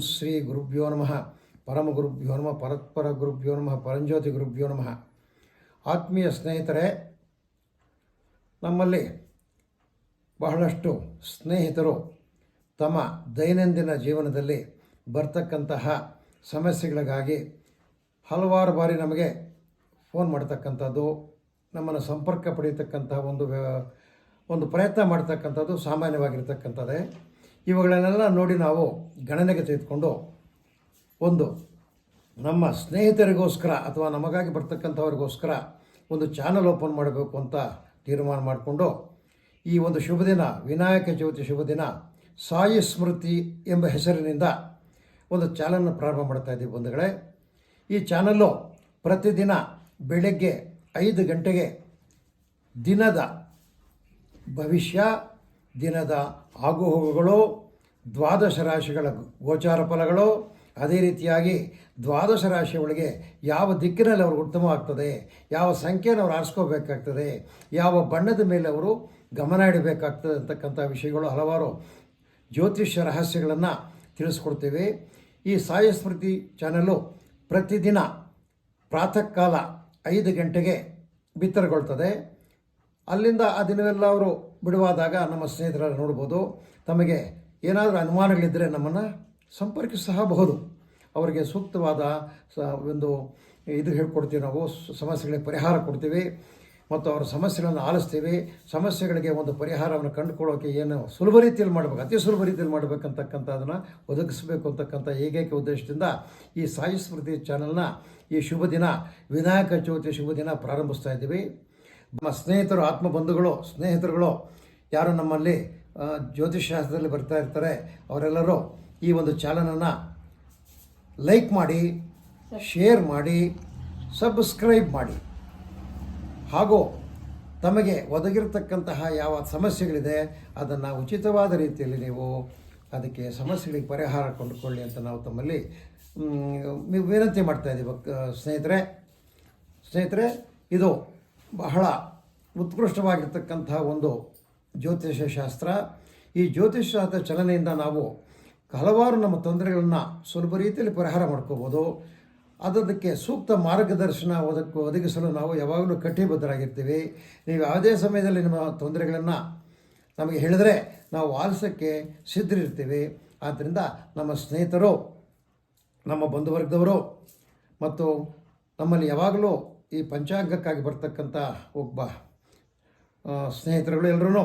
ಶ್ರೀ ಗುರುಭ್ಯೋ ನಮಃ. ಪರಮ ಗುರುಭ್ಯೋ ನಮಃ, ಪರತ್ಪರ ಗುರುಭ್ಯೋ ನಮಃ, ಪರಂಜ್ಯೋತಿ ಗುರುಭ್ಯೋ ನಮಃ. ಆತ್ಮೀಯ ಸ್ನೇಹಿತರೆ, ನಮ್ಮಲ್ಲಿ ಬಹಳಷ್ಟು ಸ್ನೇಹಿತರು ತಮ್ಮ ದೈನಂದಿನ ಜೀವನದಲ್ಲಿ ಬರ್ತಕ್ಕಂತಹ ಸಮಸ್ಯೆಗಳಿಗಾಗಿ ಹಲವಾರು ಬಾರಿ ನಮಗೆ ಫೋನ್ ಮಾಡ್ತಕ್ಕಂಥದ್ದು, ನಮ್ಮನ್ನು ಸಂಪರ್ಕ ಪಡೆಯತಕ್ಕಂತಹ ಒಂದು ಒಂದು ಪ್ರಯತ್ನ ಮಾಡ್ತಕ್ಕಂಥದ್ದು ಸಾಮಾನ್ಯವಾಗಿರ್ತಕ್ಕಂಥದ್ದೇ. ಇವುಗಳನ್ನೆಲ್ಲ ನೋಡಿ ನಾವು ಗಣನೆಗೆ ತೆಗೆದುಕೊಂಡು ಒಂದು ನಮ್ಮ ಸ್ನೇಹಿತರಿಗೋಸ್ಕರ ಅಥವಾ ನಮಗಾಗಿ ಬರ್ತಕ್ಕಂಥವ್ರಿಗೋಸ್ಕರ ಒಂದು ಚಾನಲ್ ಓಪನ್ ಮಾಡಬೇಕು ಅಂತ ತೀರ್ಮಾನ ಮಾಡಿಕೊಂಡು ಈ ಒಂದು ಶುಭ ದಿನ, ವಿನಾಯಕ ಚೌತಿ ಶುಭ ದಿನ, ಸಾಯಿ ಸ್ಮೃತಿ ಎಂಬ ಹೆಸರಿನಿಂದ ಒಂದು ಚಾನಲ್ನ ಪ್ರಾರಂಭ ಮಾಡ್ತಾ ಇದ್ದೀವಿ ಬಂಧುಗಳೇ. ಈ ಚಾನಲ್ಲು ಪ್ರತಿದಿನ ಬೆಳಗ್ಗೆ ಐದು ಗಂಟೆಗೆ ದಿನದ ಭವಿಷ್ಯ ದಿನದ ಆಗುಹೋಗುಗಳು, ದ್ವಾದಶ ರಾಶಿಗಳ ಗೋಚಾರ ಫಲಗಳು, ಅದೇ ರೀತಿಯಾಗಿ ದ್ವಾದಶ ರಾಶಿಯೊಳಗೆ ಯಾವ ದಿಕ್ಕಿನಲ್ಲಿ ಅವರು ಉತ್ತಮವಾಗ್ತದೆ, ಯಾವ ಸಂಖ್ಯೆಯನ್ನು ಅವರು ಆರಿಸ್ಕೋಬೇಕಾಗ್ತದೆ, ಯಾವ ಬಣ್ಣದ ಮೇಲೆ ಅವರು ಗಮನ ಇಡಬೇಕಾಗ್ತದೆ ಅಂತಕ್ಕಂಥ ವಿಷಯಗಳು ಹಲವಾರು ಜ್ಯೋತಿಷ್ಯ ರಹಸ್ಯಗಳನ್ನು ತಿಳಿಸ್ಕೊಡ್ತೀವಿ. ಈ ಸಾಯಿ ಸ್ಮೃತಿ ಚಾನಲ್ಲು ಪ್ರತಿದಿನ ಪ್ರಾತಃ ಕಾಲ ಐದು ಗಂಟೆಗೆ ಬಿತ್ತರಗೊಳ್ತದೆ. ಅಲ್ಲಿಂದ ಆ ದಿನವೆಲ್ಲ ಅವರು ಬಿಡುವಾದಾಗ ನಮ್ಮ ಸ್ನೇಹಿತರನ್ನು ನೋಡ್ಬೋದು, ತಮಗೆ ಏನಾದರೂ ಅನುಮಾನಗಳಿದ್ದರೆ ನಮ್ಮನ್ನು ಸಂಪರ್ಕಿಸಬಹುದು. ಅವರಿಗೆ ಸೂಕ್ತವಾದ ಸ ಒಂದು ಇದು ಹೇಳ್ಕೊಡ್ತೀವಿ ನಾವು, ಸಮಸ್ಯೆಗಳಿಗೆ ಪರಿಹಾರ ಕೊಡ್ತೀವಿ ಮತ್ತು ಅವರ ಸಮಸ್ಯೆಗಳನ್ನು ಆಲಿಸ್ತೀವಿ. ಸಮಸ್ಯೆಗಳಿಗೆ ಒಂದು ಪರಿಹಾರವನ್ನು ಕಂಡುಕೊಳ್ಳೋಕೆ ಏನು ಸುಲಭ ರೀತಿಯಲ್ಲಿ ಮಾಡಬೇಕು, ಅತಿ ಸುಲಭ ರೀತಿಯಲ್ಲಿ ಮಾಡಬೇಕಂತಕ್ಕಂಥದ್ದನ್ನು ಒದಗಿಸಬೇಕು ಅಂತಕ್ಕಂಥ ಏಕೈಕ ಉದ್ದೇಶದಿಂದ ಈ ಸಾಯಿ ಸ್ಮೃತಿ ಚಾನಲ್ನ ಈ ಶುಭ ದಿನ, ವಿನಾಯಕ ಚೌತಿ ಶುಭ ದಿನ ಪ್ರಾರಂಭಿಸ್ತಾ ಇದ್ದೀವಿ. ನಮ್ಮ ಸ್ನೇಹಿತರು ಆತ್ಮ ಬಂಧುಗಳು ಸ್ನೇಹಿತರುಗಳು ಯಾರು ನಮ್ಮಲ್ಲಿ ಜ್ಯೋತಿಷ್ ಶಾಸ್ತ್ರದಲ್ಲಿ ಬರ್ತಾ ಇರ್ತಾರೆ, ಅವರೆಲ್ಲರೂ ಈ ಒಂದು ಚಾನಲನ್ನು ಲೈಕ್ ಮಾಡಿ, ಶೇರ್ ಮಾಡಿ, ಸಬ್ಸ್ಕ್ರೈಬ್ ಮಾಡಿ. ಹಾಗೂ ತಮಗೆ ಒದಗಿರತಕ್ಕಂತಹ ಯಾವ ಸಮಸ್ಯೆಗಳಿದೆ, ಅದನ್ನು ಉಚಿತವಾದ ರೀತಿಯಲ್ಲಿ ನೀವು ಅದಕ್ಕೆ ಸಮಸ್ಯೆಗಳಿಗೆ ಪರಿಹಾರ ಕೊಂಡುಕೊಳ್ಳಿ ಅಂತ ನಾವು ತಮ್ಮಲ್ಲಿ ವಿನಂತಿ ಮಾಡ್ತಾ ಇದ್ದೀವಿ ಸ್ನೇಹಿತರೆ. ಸ್ನೇಹಿತರೆ, ಇದು ಬಹಳ ಉತ್ಕೃಷ್ಟವಾಗಿರ್ತಕ್ಕಂಥ ಒಂದು ಜ್ಯೋತಿಷ್ಯ ಶಾಸ್ತ್ರ. ಈ ಜ್ಯೋತಿಷ್ಯದ ಚಲನೆಯಿಂದ ನಾವು ಹಲವಾರು ನಮ್ಮ ತೊಂದರೆಗಳನ್ನು ಸುಲಭ ರೀತಿಯಲ್ಲಿ ಪರಿಹಾರ ಮಾಡ್ಕೋಬೋದು. ಅದಕ್ಕೆ ಸೂಕ್ತ ಮಾರ್ಗದರ್ಶನ ಅದಕ್ಕೆ ಒದಗಿಸಲು ನಾವು ಯಾವಾಗಲೂ ಕಟಿಬದ್ಧರಾಗಿರ್ತೀವಿ. ನೀವು ಯಾವುದೇ ಸಮಯದಲ್ಲಿ ನಿಮ್ಮ ತೊಂದರೆಗಳನ್ನು ನಮಗೆ ಹೇಳಿದರೆ ನಾವು ಆಲಿಸೋಕ್ಕೆ ಸಿದ್ಧರಿರ್ತೀವಿ. ಆದ್ದರಿಂದ ನಮ್ಮ ಸ್ನೇಹಿತರು, ನಮ್ಮ ಬಂಧುವರ್ಗದವರು ಮತ್ತು ನಮ್ಮಲ್ಲಿ ಯಾವಾಗಲೂ ಈ ಪಂಚಾಂಗಕ್ಕಾಗಿ ಬರ್ತಕ್ಕಂಥ ಒಬ್ಬ ಸ್ನೇಹಿತರುಗಳು ಎಲ್ಲರೂ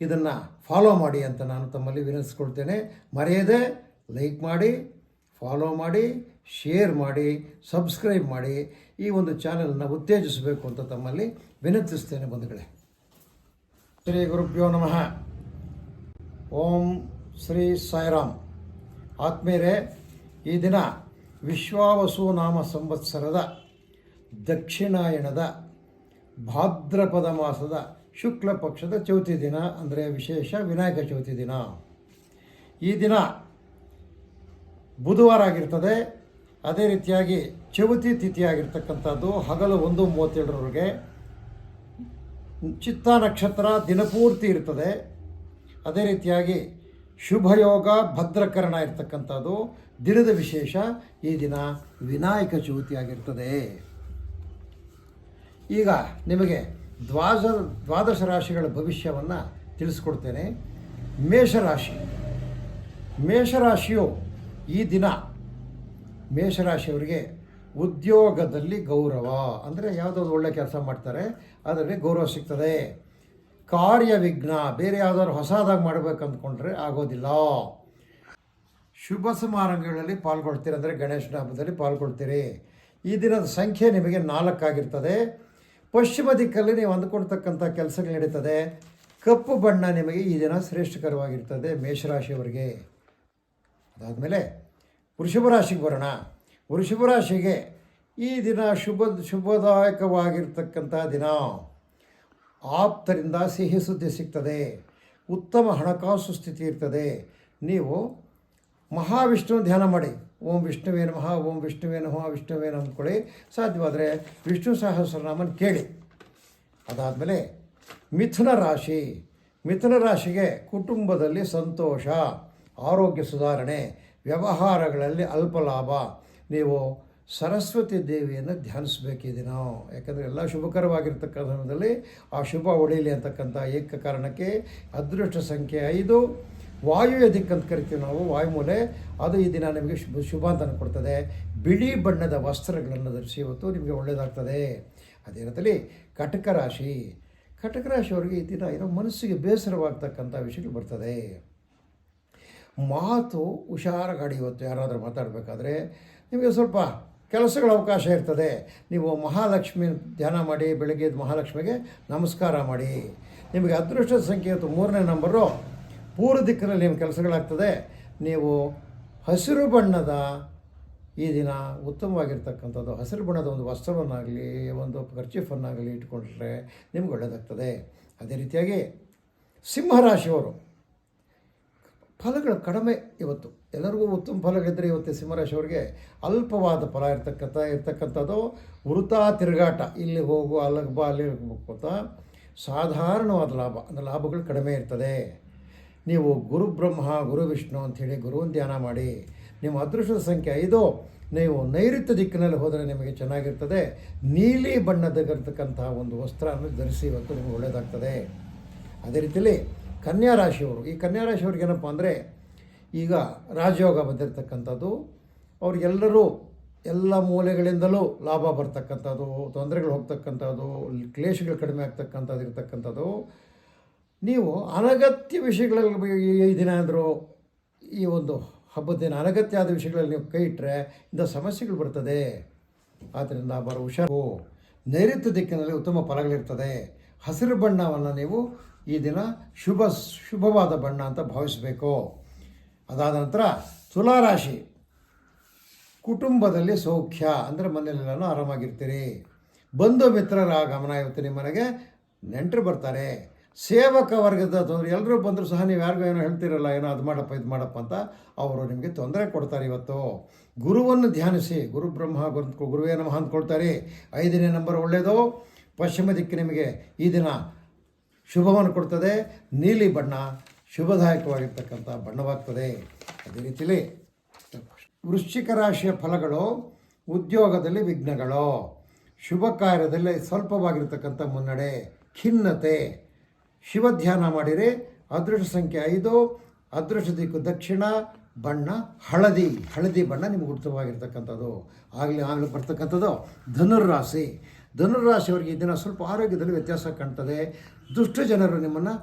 ಇದನ್ನು ಫಾಲೋ ಮಾಡಿ ಅಂತ ನಾನು ತಮ್ಮಲ್ಲಿ ವಿನಂತಿಸ್ಕೊಳ್ತೇನೆ. ಮರೆಯದೆ ಲೈಕ್ ಮಾಡಿ ಫಾಲೋ ಮಾಡಿ ಶೇರ್ ಮಾಡಿ ಸಬ್ಸ್ಕ್ರೈಬ್ ಮಾಡಿ, ಈ ಒಂದು ಚಾನಲನ್ನು ಉತ್ತೇಜಿಸಬೇಕು ಅಂತ ತಮ್ಮಲ್ಲಿ ವಿನಂತಿಸ್ತೇನೆ ಬಂಧುಗಳೇ. ಶ್ರೀ ಗುರುಭ್ಯೋ ನಮಃ. ಓಂ ಶ್ರೀ ಸಾಯಿರಾಮ್. ಆತ್ಮೀಯರೇ, ಈ ದಿನ ವಿಶ್ವಾವಸು ನಾಮ ಸಂವತ್ಸರದ ದಕ್ಷಿಣಾಯಣದ ಭಾದ್ರಪದ ಮಾಸದ ಶುಕ್ಲ ಪಕ್ಷದ ಚೌತಿ ದಿನ ಅಂದರೆ ವಿಶೇಷ ವಿನಾಯಕ ಚೌತಿ ದಿನ. ಈ ದಿನ ಬುಧವಾರ ಆಗಿರ್ತದೆ. ಅದೇ ರೀತಿಯಾಗಿ ಚೌತಿ ತಿಥಿ ಆಗಿರ್ತಕ್ಕಂಥದ್ದು ಹಗಲು ಒಂದು ಮೂವತ್ತೇಳರವರೆಗೆ. ಚಿತ್ತ ನಕ್ಷತ್ರ ದಿನಪೂರ್ತಿ ಇರ್ತದೆ. ಅದೇ ರೀತಿಯಾಗಿ ಶುಭಯೋಗ, ಭದ್ರಕರಣ ಇರ್ತಕ್ಕಂಥದ್ದು. ದಿನದ ವಿಶೇಷ ಈ ದಿನ ವಿನಾಯಕ ಚೌತಿ ಆಗಿರ್ತದೆ. ಈಗ ನಿಮಗೆ ದ್ವಾದ ದ್ವಾದಶ ರಾಶಿಗಳ ಭವಿಷ್ಯವನ್ನು ತಿಳಿಸ್ಕೊಡ್ತೇನೆ. ಮೇಷರಾಶಿ. ಮೇಷರಾಶಿಯು ಈ ದಿನ ಮೇಷರಾಶಿಯವರಿಗೆ ಉದ್ಯೋಗದಲ್ಲಿ ಗೌರವ. ಅಂದರೆ ಯಾವುದಾದ್ರು ಒಳ್ಳೆ ಕೆಲಸ ಮಾಡ್ತಾರೆ, ಅದರಲ್ಲಿ ಗೌರವ ಸಿಗ್ತದೆ. ಕಾರ್ಯ ವಿಘ್ನ ಬೇರೆ ಯಾವುದಾದ್ರು ಹೊಸದಾಗಿ ಮಾಡಬೇಕು ಅಂದ್ಕೊಂಡ್ರೆ ಆಗೋದಿಲ್ಲ. ಶುಭ ಸಮಾರಂಭಗಳಲ್ಲಿ ಪಾಲ್ಗೊಳ್ತೀರಿ ಅಂದರೆ ಗಣೇಶನ ಹಬ್ಬದಲ್ಲಿ ಪಾಲ್ಗೊಳ್ತೀರಿ. ಈ ದಿನದ ಸಂಖ್ಯೆ ನಿಮಗೆ ನಾಲ್ಕಾಗಿರ್ತದೆ. ಪಶ್ಚಿಮ ದಿಕ್ಕಲ್ಲಿ ನೀವು ಅಂದುಕೊಳ್ತಕ್ಕಂಥ ಕೆಲಸಗಳು ನಡೀತದೆ. ಕಪ್ಪು ಬಣ್ಣ ನಿಮಗೆ ಈ ದಿನ ಶ್ರೇಷ್ಠಕರವಾಗಿರ್ತದೆ ಮೇಷರಾಶಿಯವರಿಗೆ. ಅದಾದಮೇಲೆ ವೃಷಭ ರಾಶಿಗೆ ಬರೋಣ. ವೃಷಭ ರಾಶಿಗೆ ಈ ದಿನ ಶುಭ, ಶುಭದಾಯಕವಾಗಿರ್ತಕ್ಕಂಥ ದಿನ. ಆಪ್ತರಿಂದ ಸಿಹಿ ಸುದ್ದಿ ಸಿಗ್ತದೆ. ಉತ್ತಮ ಹಣಕಾಸು ಸ್ಥಿತಿ ಇರ್ತದೆ. ನೀವು ಮಹಾವಿಷ್ಣು ಧ್ಯಾನ ಮಾಡಿ. ಓಂ ವಿಷ್ಣುವೇ ನಮಃ ಓಂ ವಿಷ್ಣುವೇ ನಮಃ ವಿಷ್ಣುವೇ ಅಂದ್ಕೊಳ್ಳಿ. ಸಾಧ್ಯವಾದರೆ ವಿಷ್ಣು ಸಹಸ್ರನಾಮನ ಕೇಳಿ. ಅದಾದಮೇಲೆ ಮಿಥುನ ರಾಶಿ. ಮಿಥುನ ರಾಶಿಗೆ ಕುಟುಂಬದಲ್ಲಿ ಸಂತೋಷ, ಆರೋಗ್ಯ ಸುಧಾರಣೆ, ವ್ಯವಹಾರಗಳಲ್ಲಿ ಅಲ್ಪ ಲಾಭ. ನೀವು ಸರಸ್ವತಿ ದೇವಿಯನ್ನು ಧ್ಯಾನಿಸಬೇಕಿದೆ ನಾವು ಯಾಕಂದರೆ ಎಲ್ಲ ಶುಭಕರವಾಗಿರ್ತಕ್ಕಂಥ ಸಮಯದಲ್ಲಿ ಆ ಶುಭ ಒಡೆಯಲಿ ಅಂತಕ್ಕಂಥ ಏಕ ಕಾರಣಕ್ಕೆ ಅದೃಷ್ಟ ಸಂಖ್ಯೆ ಐದು. ವಾಯುವ್ಯ ದಿಕ್ಕಂತ ಕರಿತೀವಿ ನಾವು? ವಾಯುಮೂಲೆ ಅದು ಈ ದಿನ ನಿಮಗೆ ಶುಭ, ಶುಭಾಂತನ ಅಂತ ಕೊಡ್ತದೆ. ಬಿಳಿ ಬಣ್ಣದ ವಸ್ತ್ರಗಳನ್ನು ಧರಿಸಿ ಇವತ್ತು ನಿಮಗೆ ಒಳ್ಳೆಯದಾಗ್ತದೆ. ಅದೇ ರೀತಿಯಲ್ಲಿ ಕಟಕ ರಾಶಿ. ಕಟಕ ರಾಶಿಯವರಿಗೆ ಈ ದಿನ ಏನೋ ಮನಸ್ಸಿಗೆ ಬೇಸರವಾಗ್ತಕ್ಕಂಥ ವಿಷಯಗಳು ಬರ್ತದೆ. ಮಾತು ಹುಷಾರ ಗಾಡಿ ಇವತ್ತು ಯಾರಾದರೂ ಮಾತಾಡಬೇಕಾದ್ರೆ ನಿಮಗೆ ಸ್ವಲ್ಪ ಕೆಲಸಗಳ ಅವಕಾಶ ಇರ್ತದೆ. ನೀವು ಮಹಾಲಕ್ಷ್ಮಿ ಧ್ಯಾನ ಮಾಡಿ, ಬೆಳಗ್ಗೆ ಮಹಾಲಕ್ಷ್ಮಿಗೆ ನಮಸ್ಕಾರ ಮಾಡಿ. ನಿಮಗೆ ಅದೃಷ್ಟದ ಸಂಖ್ಯೆ ಇವತ್ತು ಮೂರನೇ ನಂಬರು. ಪೂರ್ವ ದಿಕ್ಕಿನಲ್ಲಿ ನಿಮ್ಮ ಕೆಲಸಗಳಾಗ್ತದೆ. ನೀವು ಹಸಿರು ಬಣ್ಣದ ಈ ದಿನ ಉತ್ತಮವಾಗಿರ್ತಕ್ಕಂಥದ್ದು. ಹಸಿರು ಬಣ್ಣದ ಒಂದು ವಸ್ತ್ರವನ್ನಾಗಲಿ, ಒಂದು ಖರ್ಚೀಫನ್ನಾಗಲಿ ಇಟ್ಕೊಂಡ್ರೆ ನಿಮ್ಗೆ ಒಳ್ಳೆಯದಾಗ್ತದೆ ಅದೇ ರೀತಿಯಾಗಿ ಸಿಂಹರಾಶಿಯವರು, ಫಲಗಳು ಕಡಿಮೆ ಇವತ್ತು. ಎಲ್ಲರಿಗೂ ಉತ್ತಮ ಫಲಗಳಿದ್ದರೆ ಇವತ್ತು ಸಿಂಹರಾಶಿಯವರಿಗೆ ಅಲ್ಪವಾದ ಫಲ ಇರ್ತಕ್ಕಂಥ, ಇರ್ತಕ್ಕಂಥದ್ದು ವೃತಾ ತಿರುಗಾಟ. ಇಲ್ಲಿ ಹೋಗು ಅಲ್ಲಿಗೆ ಬಾ ಅಲ್ಲಿ ಹೋಗ್ಬೇಕು ಅಂತ ಸಾಧಾರಣವಾದ ಲಾಭ. ಅಂದರೆ ಲಾಭಗಳು ಕಡಿಮೆ ಇರ್ತದೆ. ನೀವು ಗುರು ಬ್ರಹ್ಮ, ಗುರು ವಿಷ್ಣು ಅಂಥೇಳಿ ಗುರುವನ್ನು ಧ್ಯಾನ ಮಾಡಿ, ನಿಮ್ಮ ಅದೃಷ್ಟದ ಸಂಖ್ಯೆ ಐದು, ನೀವು ನೈಋತ್ಯ ದಿಕ್ಕಿನಲ್ಲಿ ಹೋದರೆ ನಿಮಗೆ ಚೆನ್ನಾಗಿರ್ತದೆ. ನೀಲಿ ಬಣ್ಣದಗಿರ್ತಕ್ಕಂತಹ ಒಂದು ವಸ್ತ್ರವನ್ನು ಧರಿಸಿ ಇವತ್ತು ನಿಮಗೆ ಒಳ್ಳೆಯದಾಗ್ತದೆ. ಅದೇ ರೀತಿಯಲ್ಲಿ ಕನ್ಯಾ ರಾಶಿಯವರು, ಈ ಕನ್ಯಾ ರಾಶಿಯವ್ರಿಗೆ ಏನಪ್ಪ ಅಂದರೆ ಈಗ ರಾಜಯೋಗ ಬಂದಿರತಕ್ಕಂಥದ್ದು, ಅವ್ರಿಗೆಲ್ಲರೂ ಎಲ್ಲ ಮೂಲೆಗಳಿಂದಲೂ ಲಾಭ ಬರ್ತಕ್ಕಂಥದ್ದು, ತೊಂದರೆಗಳು ಹೋಗ್ತಕ್ಕಂಥದ್ದು, ಕ್ಲೇಶಗಳು ಕಡಿಮೆ ಆಗ್ತಕ್ಕಂಥದ್ದು ಇರ್ತಕ್ಕಂಥದ್ದು. ನೀವು ಅನಗತ್ಯ ವಿಷಯಗಳಲ್ಲಿ ಈ ದಿನ ಆದರೂ ಈ ಒಂದು ಹಬ್ಬದ ದಿನ ಅನಗತ್ಯ ಆದ ವಿಷಯಗಳಲ್ಲಿ ನೀವು ಕೈ ಇಟ್ಟರೆ ಇಂಥ ಸಮಸ್ಯೆಗಳು ಬರ್ತದೆ. ಆದ್ದರಿಂದ ಬರೋ ಹುಷಾರು. ನೈಋತ್ಯ ದಿಕ್ಕಿನಲ್ಲಿ ಉತ್ತಮ ಫಲಗಳಿರ್ತದೆ. ಹಸಿರು ಬಣ್ಣವನ್ನು ನೀವು ಈ ದಿನ ಶುಭ ಶುಭವಾದ ಬಣ್ಣ ಅಂತ ಭಾವಿಸಬೇಕು. ಅದಾದ ನಂತರ ತುಲಾರಾಶಿ ಕುಟುಂಬದಲ್ಲಿ ಸೌಖ್ಯ ಅಂದರೆ ಮನೆಯಲ್ಲೆಲ್ಲನೂ ಆರಾಮಾಗಿರ್ತೀರಿ. ಬಂಧು ಮಿತ್ರರ ಗಮನ ಇವತ್ತು ನಿಮ್ಮ ಮನೆಗೆ ನೆಂಟರು ಬರ್ತಾರೆ. ಸೇವಕ ವರ್ಗದ ತೊಂದರೆ. ಎಲ್ಲರೂ ಬಂದರೂ ಸಹ ನೀವು ಯಾರಿಗೂ ಏನೋ ಹೇಳ್ತಿರಲ್ಲ, ಏನೋ ಅದು ಮಾಡಪ್ಪ, ಇದು ಮಾಡಪ್ಪ ಅಂತ ಅವರು ನಿಮಗೆ ತೊಂದರೆ ಕೊಡ್ತಾರೆ ಇವತ್ತು. ಗುರುವನ್ನು ಧ್ಯಾನಿಸಿ, ಗುರು ಬ್ರಹ್ಮ ಗುರು ಗುರುವೇ ನಮಃ ಅಂದ್ಕೊಳ್ತಾರೆ. ಐದನೇ ನಂಬರ್ ಒಳ್ಳೆಯದು ಪಶ್ಚಿಮ ದಿಕ್ಕಿ ನಿಮಗೆ ಈ ದಿನ ಶುಭವನ್ನು ಕೊಡ್ತದೆ. ನೀಲಿ ಬಣ್ಣ ಶುಭದಾಯಕವಾಗಿರ್ತಕ್ಕಂಥ ಬಣ್ಣವಾಗ್ತದೆ. ಅದೇ ರೀತಿಯಲ್ಲಿ ವೃಶ್ಚಿಕ ರಾಶಿಯ ಫಲಗಳು, ಉದ್ಯೋಗದಲ್ಲಿ ವಿಘ್ನಗಳು, ಶುಭ ಕಾರ್ಯದಲ್ಲಿ ಸ್ವಲ್ಪವಾಗಿರ್ತಕ್ಕಂಥ ಮುನ್ನಡೆ, ಖಿನ್ನತೆ. ಶಿವಧ್ಯಾನ ಮಾಡಿರಿ ಅದೃಷ್ಟ ಸಂಖ್ಯೆ ಐದು ಅದೃಷ್ಟ ದಿಕ್ಕು ದಕ್ಷಿಣ, ಬಣ್ಣ, ಹಳದಿ. ಹಳದಿ, ಬಣ್ಣ ನಿಮ್ಗೆ ಉತ್ತಮವಾಗಿರ್ತಕ್ಕಂಥದ್ದು. ಆಗಲಿ ಆಗಲಿ ಬರ್ತಕ್ಕಂಥದ್ದು ಧನುರ್ರಾಶಿ. ಧನುರ್ರಾಶಿಯವರಿಗೆ ಈ ದಿನ ಸ್ವಲ್ಪ ಆರೋಗ್ಯದಲ್ಲಿ ವ್ಯತ್ಯಾಸ ಕಾಣ್ತದೆ. ದುಷ್ಟ ಜನರು ನಿಮ್ಮನ್ನು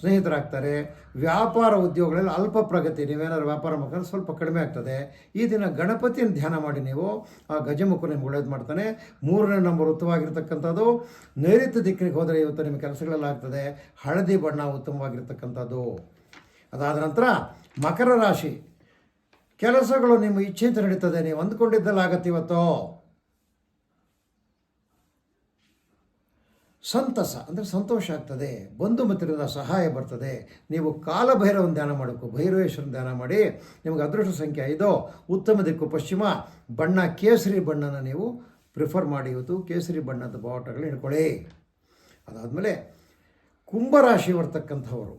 ಸ್ನೇಹಿತರಾಗ್ತಾರೆ, ವ್ಯಾಪಾರ ಉದ್ಯೋಗಗಳಲ್ಲಿ ಅಲ್ಪ ಪ್ರಗತಿ, ನೀವೇನಾದ್ರು ವ್ಯಾಪಾರ ಮಾಡ್ಕೊಂಡ್ರೆ ಸ್ವಲ್ಪ ಕಡಿಮೆ ಆಗ್ತದೆ. ಈ ದಿನ ಗಣಪತಿಯನ್ನು ಧ್ಯಾನ ಮಾಡಿ ನೀವು, ಆ ಗಜಮುಖ ನಿಮ್ಗೆ ಒಳ್ಳೇದು ಮಾಡ್ತಾನೆ. ಮೂರನೇ ನಂಬರ್ ಉತ್ತಮವಾಗಿರ್ತಕ್ಕಂಥದ್ದು, ನೈಋತ್ಯ ದಿಕ್ಕಿನಿಗೆ ಹೋದರೆ ಇವತ್ತು ನಿಮ್ಮ ಕೆಲಸಗಳೆಲ್ಲ ಆಗ್ತದೆ. ಹಳದಿ ಬಣ್ಣ ಉತ್ತಮವಾಗಿರ್ತಕ್ಕಂಥದ್ದು. ಅದಾದ ನಂತರ ಮಕರ ರಾಶಿ. ಕೆಲಸಗಳು ನಿಮ್ಮ ಇಚ್ಛೆಯಿಂದ ನಡೀತದೆ. ನೀವು ಅಂದ್ಕೊಂಡಿದ್ದೆಲ್ಲ ಇವತ್ತು. ಸಂತಸ, ಅಂದರೆ ಸಂತೋಷ ಆಗ್ತದೆ, ಬಂಧು ಮಿತ್ರರ ಸಹಾಯ ಬರ್ತದೆ. ನೀವು ಕಾಲಭೈರವನ ಧ್ಯಾನ ಮಾಡಬೇಕು ಭೈರವೇಶ್ವರನ ಧ್ಯಾನ ಮಾಡಿ, ನಿಮಗೆ ಅದೃಷ್ಟ ಸಂಖ್ಯೆ ಐದು, ಉತ್ತಮ ದಿಕ್ಕು ಪಶ್ಚಿಮ, ಬಣ್ಣ, ಕೇಸರಿ ಬಣ್ಣನ ನೀವು ಪ್ರಿಫರ್ ಮಾಡಿ ಇವತ್ತು ಕೇಸರಿ ಬಣ್ಣದ ಬಾವಟಗಳು ಹಿಡ್ಕೊಳ್ಳಿ. ಅದಾದಮೇಲೆ ಕುಂಭರಾಶಿ ಬರ್ತಕ್ಕಂಥವರು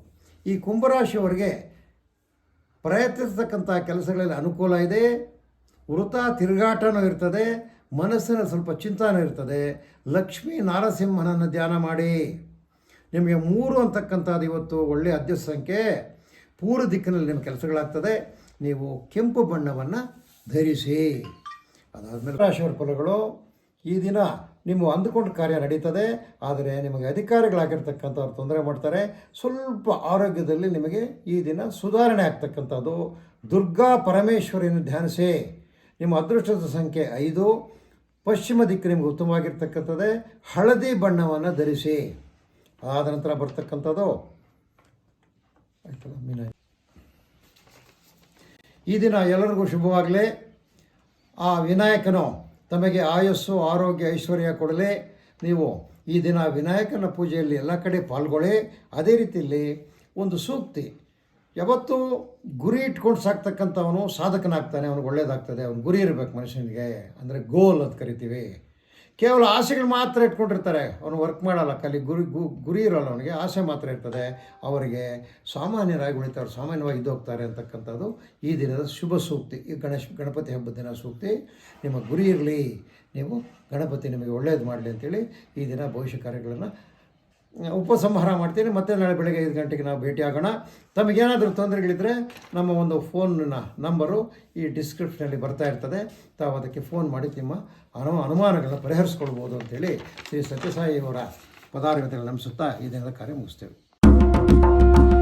ಈ ಕುಂಭರಾಶಿಯವರಿಗೆ ಪ್ರಯತ್ನಿಸತಕ್ಕಂಥ ಕೆಲಸಗಳಲ್ಲಿ ಅನುಕೂಲ ಇದೆ ವೃತ ತಿರುಗಾಟನೂ ಇರ್ತದೆ ಮನಸ್ಸಿನ ಸ್ವಲ್ಪ ಚಿಂತನೆ ಇರ್ತದೆ. ಲಕ್ಷ್ಮೀ ನಾರಸಿಂಹನನ್ನು ಧ್ಯಾನ ಮಾಡಿ. ನಿಮಗೆ ಮೂರು ಅಂತಕ್ಕಂಥದ್ದು ಇವತ್ತು ಒಳ್ಳೆಯ ಅಧ್ಯ ಸಂಖ್ಯೆ. ಪೂರ್ವ ದಿಕ್ಕಿನಲ್ಲಿ ನಿಮ್ಮ ಕೆಲಸಗಳಾಗ್ತದೆ. ನೀವು ಕೆಂಪು ಬಣ್ಣವನ್ನು ಧರಿಸಿ. ಅದಾದಮೇಲೆ ರಾಶಿಯವರ ಫಲಗಳು ಈ ದಿನ ನಿಮ್ಮ ಅಂದುಕೊಂಡ ಕಾರ್ಯ ನಡೀತದೆ. ಆದರೆ ನಿಮಗೆ ಅಧಿಕಾರಿಗಳಾಗಿರ್ತಕ್ಕಂಥವ್ರು ತೊಂದರೆ ಮಾಡ್ತಾರೆ. ಸ್ವಲ್ಪ ಆರೋಗ್ಯದಲ್ಲಿ ನಿಮಗೆ ಈ ದಿನ ಸುಧಾರಣೆ ಆಗ್ತಕ್ಕಂಥದ್ದು. ದುರ್ಗಾ ಪರಮೇಶ್ವರಿಯನ್ನು ಧ್ಯಾನಿಸಿ. ನಿಮ್ಮ ಅದೃಷ್ಟದ ಸಂಖ್ಯೆ ಐದು. ಪಶ್ಚಿಮ ದಿಕ್ಕು ನಿಮಗೆ ಉತ್ತಮವಾಗಿರ್ತಕ್ಕಂಥದ್ದೇ ಹಳದಿ ಬಣ್ಣವನ್ನು ಧರಿಸಿ. ಆದ ನಂತರ ಬರ್ತಕ್ಕಂಥದ್ದು ಈ ದಿನ ಎಲ್ಲರಿಗೂ ಶುಭವಾಗಲಿ. ಆ ವಿನಾಯಕನು ತಮಗೆ ಆಯಸ್ಸು, ಆರೋಗ್ಯ, ಐಶ್ವರ್ಯ ಕೊಡಲಿ. ನೀವು ಈ ದಿನ ವಿನಾಯಕನ ಪೂಜೆಯಲ್ಲಿ ಎಲ್ಲ ಕಡೆ ಪಾಲ್ಗೊಳ್ಳಿ. ಅದೇ ರೀತಿಯಲ್ಲಿ ಒಂದು ಸೂಕ್ತಿ ಯಾವತ್ತೂ ಗುರಿ ಇಟ್ಕೊಂಡು ಸಾಕ್ತಕ್ಕಂಥವನು ಸಾಧಕನಾಗ್ತಾನೆ, ಅವನಿಗೆ ಒಳ್ಳೇದಾಗ್ತದೆ, ಅವ್ನು ಗುರಿ ಇರಬೇಕು ಮನುಷ್ಯನಿಗೆ ಅಂದರೆ ಗೋಲ್ ಅಂತ ಕರಿತೀವಿ. ಕೇವಲ ಆಸೆಗಳು ಮಾತ್ರ ಇಟ್ಕೊಂಡಿರ್ತಾರೆ, ಅವನು ವರ್ಕ್ ಮಾಡಲ್ಲ ಕಲಿ ಗುರಿ ಗುರಿ ಇರೋಲ್ಲ ಅವನಿಗೆ, ಆಸೆ ಮಾತ್ರ ಇರ್ತದೆ. ಅವರಿಗೆ ಸಾಮಾನ್ಯರಾಗಿ ಉಳಿತಾರೆ ಸಾಮಾನ್ಯವಾಗಿ ಇದ್ದೋಗ್ತಾರೆ ಅಂತಕ್ಕಂಥದ್ದು ಈ ದಿನದ ಶುಭ ಸೂಕ್ತಿ, ಈ ಗಣೇಶ, ಗಣಪತಿ ಹಬ್ಬದ ದಿನ ಸೂಕ್ತಿ. ನಿಮ್ಮ ಗುರಿ ಇರಲಿ, ನೀವು ಗಣಪತಿ ನಿಮಗೆ ಒಳ್ಳೇದು ಮಾಡಲಿ ಅಂತೇಳಿ ಈ ದಿನ ಭವಿಷ್ಯ ಕಾರ್ಯಗಳನ್ನು ಉಪಸಂಹಾರ ಮಾಡ್ತೀನಿ. ಮತ್ತೆ ನಾಳೆ ಬೆಳಗ್ಗೆ ಐದು ಗಂಟೆಗೆ ನಾವು ಭೇಟಿ ಆಗೋಣ. ತಮಗೇನಾದರೂ ತೊಂದರೆಗಳಿದ್ದರೆ ನಮ್ಮ ಒಂದು ಫೋನ್ನ ನಂಬರು ಈ ಡಿಸ್ಕ್ರಿಪ್ಷನಲ್ಲಿ ಬರ್ತಾ ಇರ್ತದೆ. ತಾವು ಅದಕ್ಕೆ ಫೋನ್ ಮಾಡಿ ನಿಮ್ಮ ಅನು, ಅನುಮಾನಗಳನ್ನ ಪರಿಹರಿಸ್ಕೊಳ್ಬೋದು ಅಂತೇಳಿ ಶ್ರೀ ಸತ್ಯಸಾಯಿ ಅವರ ನಮಿಸುತ್ತಾ ಈ ಕಾರ್ಯ ಮುಗಿಸ್ತೇವೆ.